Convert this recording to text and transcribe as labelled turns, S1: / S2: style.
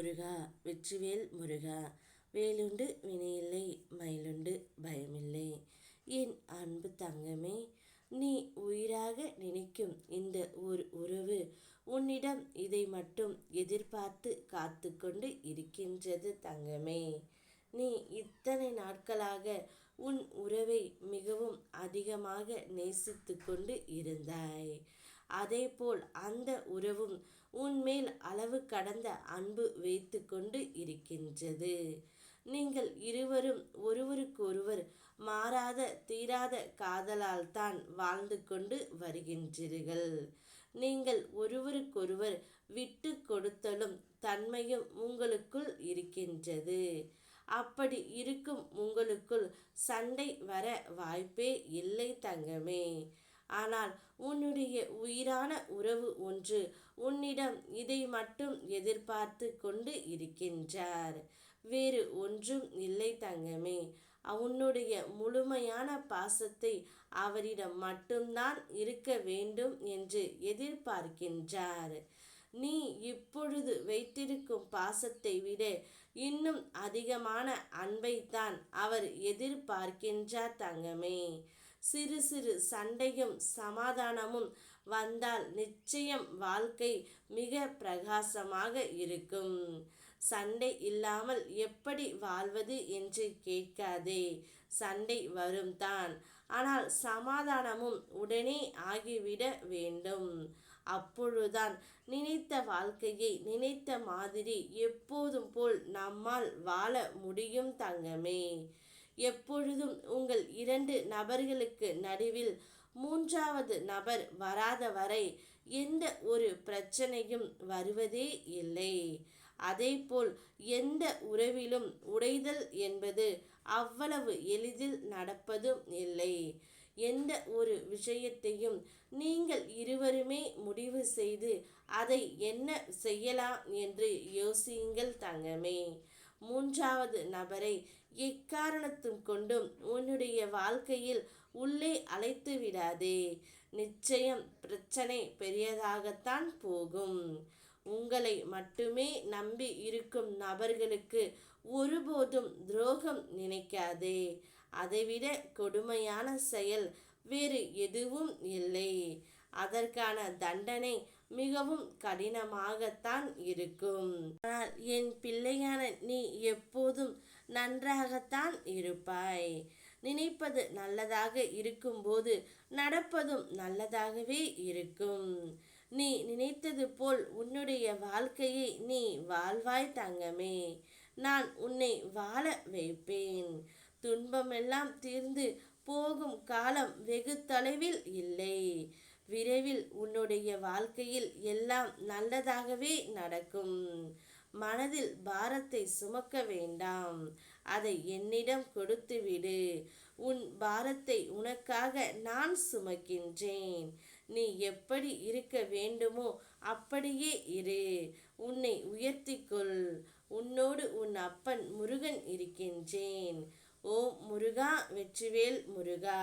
S1: முருகா வெற்றிவேல் முருகா. வேலுண்டு வினையில்லை மயிலுண்டு பயமில்லை. என் அன்பு தங்கமே நீ உயிராக நினைக்கும் இந்த ஒரு உறவு உன்னிடம் இதை மட்டும் எதிர்பார்த்து காத்து கொண்டு இருக்கின்றது தங்கமே. நீ இத்தனை நாட்களாக உன் உறவை மிகவும் அதிகமாக நேசித்து கொண்டு இருந்தாய். அதேபோல் அந்த உறவும் உன்மேல் அளவு கடந்த அன்பு வைத்து கொண்டு இருக்கின்றது. நீங்கள் இருவரும் ஒருவருக்கொருவர் மாறாத தீராத காதலால் தான் வாழ்ந்து கொண்டு வருகின்றீர்கள். நீங்கள் ஒருவருக்கொருவர் விட்டு கொடுத்தலும் தன்மையும் உங்களுக்குள் இருக்கின்றது. அப்படி இருக்கும் உங்களுக்குள் சண்டை வர வாய்ப்பே இல்லை தங்கமே. ஆனால் உன்னுடைய உயிரான உறவு ஒன்று உன்னிடம் இதை மட்டும் எதிர்பார்த்து கொண்டு இருக்கின்றார். வேறு ஒன்றும் இல்லை தங்கமே. உன்னுடைய முழுமையான பாசத்தை அவரிடம் மட்டும்தான் இருக்க வேண்டும் என்று எதிர்பார்க்கின்றார். நீ இப்பொழுது வைத்திருக்கும் பாசத்தை விட இன்னும் அதிகமான அன்பைத்தான் அவர் எதிர்பார்க்கின்றார் தங்கமே. சிறு சிறு சண்டையும் சமாதானமும் வந்தால் நிச்சயம் வாழ்க்கை மிக பிரகாசமாக இருக்கும். சண்டை இல்லாமல் எப்படி வாழ்வது என்று கேட்காதே. சண்டை வரும் தான். ஆனால் சமாதானமும் உடனே ஆகிவிட வேண்டும். அப்பொழுதுதான் நினைத்த வாழ்க்கையை நினைத்த மாதிரி எப்போதும் போல் நம்மால் வாழ முடியும் தங்கமே. எப்பொழுதும் உங்கள் இரண்டு நபர்களுக்கு நடுவில் மூன்றாவது நபர் வராத வரை எந்த ஒரு பிரச்சனையும் வருவதே இல்லை. அதேபோல் எந்த உறவிலும் உடைதல் என்பது அவ்வளவு எளிதில் நடப்பதும் இல்லை. எந்த ஒரு விஷயத்தையும் நீங்கள் இருவருமே முடிவு செய்து அதை என்ன செய்யலாம் என்று யோசியுங்கள் தங்கமே. மூன்றாவது நபரை எக்காரணத்தும் கொண்டும் உன்னுடைய வாழ்க்கையில் உள்ளே அழைத்து விடாதே. நிச்சயம் பிரச்சனை பெரியதாகத்தான் போகும். உங்களை மட்டுமே நம்பி இருக்கும் நபர்களுக்கு ஒருபோதும் துரோகம் நினைக்காதே. அதைவிட கொடுமையான செயல் வேறு எதுவும் இல்லை. அதற்கான தண்டனை மிகவும் கடினமாகத்தான் இருக்கும். ஆனால் என் பிள்ளையான நீ எப்போதும் நன்றாகத்தான் இருப்பாய். நினைப்பது நல்லதாக இருக்கும்போது நடப்பதும் நல்லதாகவே இருக்கும். நீ நினைத்தது போல் உன்னுடைய வாழ்க்கையை நீ வாழ்வாய் தங்கமே. நான் உன்னை வாழ வைப்பேன். துன்பமெல்லாம் தீர்ந்து போகும் காலம் வெகு தொலைவில் இல்லை. விரைவில் உன்னுடைய வாழ்க்கையில் எல்லாம் நல்லதாகவே நடக்கும். மனதில் பாரத்தை சுமக்க வேண்டாம். அதை என்னிடம் கொடுத்துவிடு. உன் பாரத்தை உனக்காக நான் சுமக்கின்றேன். நீ எப்படி இருக்க வேண்டுமோ அப்படியே இரு. உன்னை உயர்த்திக்கொள். உன்னோடு உன் அப்பன் முருகன் இருக்கின்றேன். ஓ முருகா வெற்றிவேல் முருகா.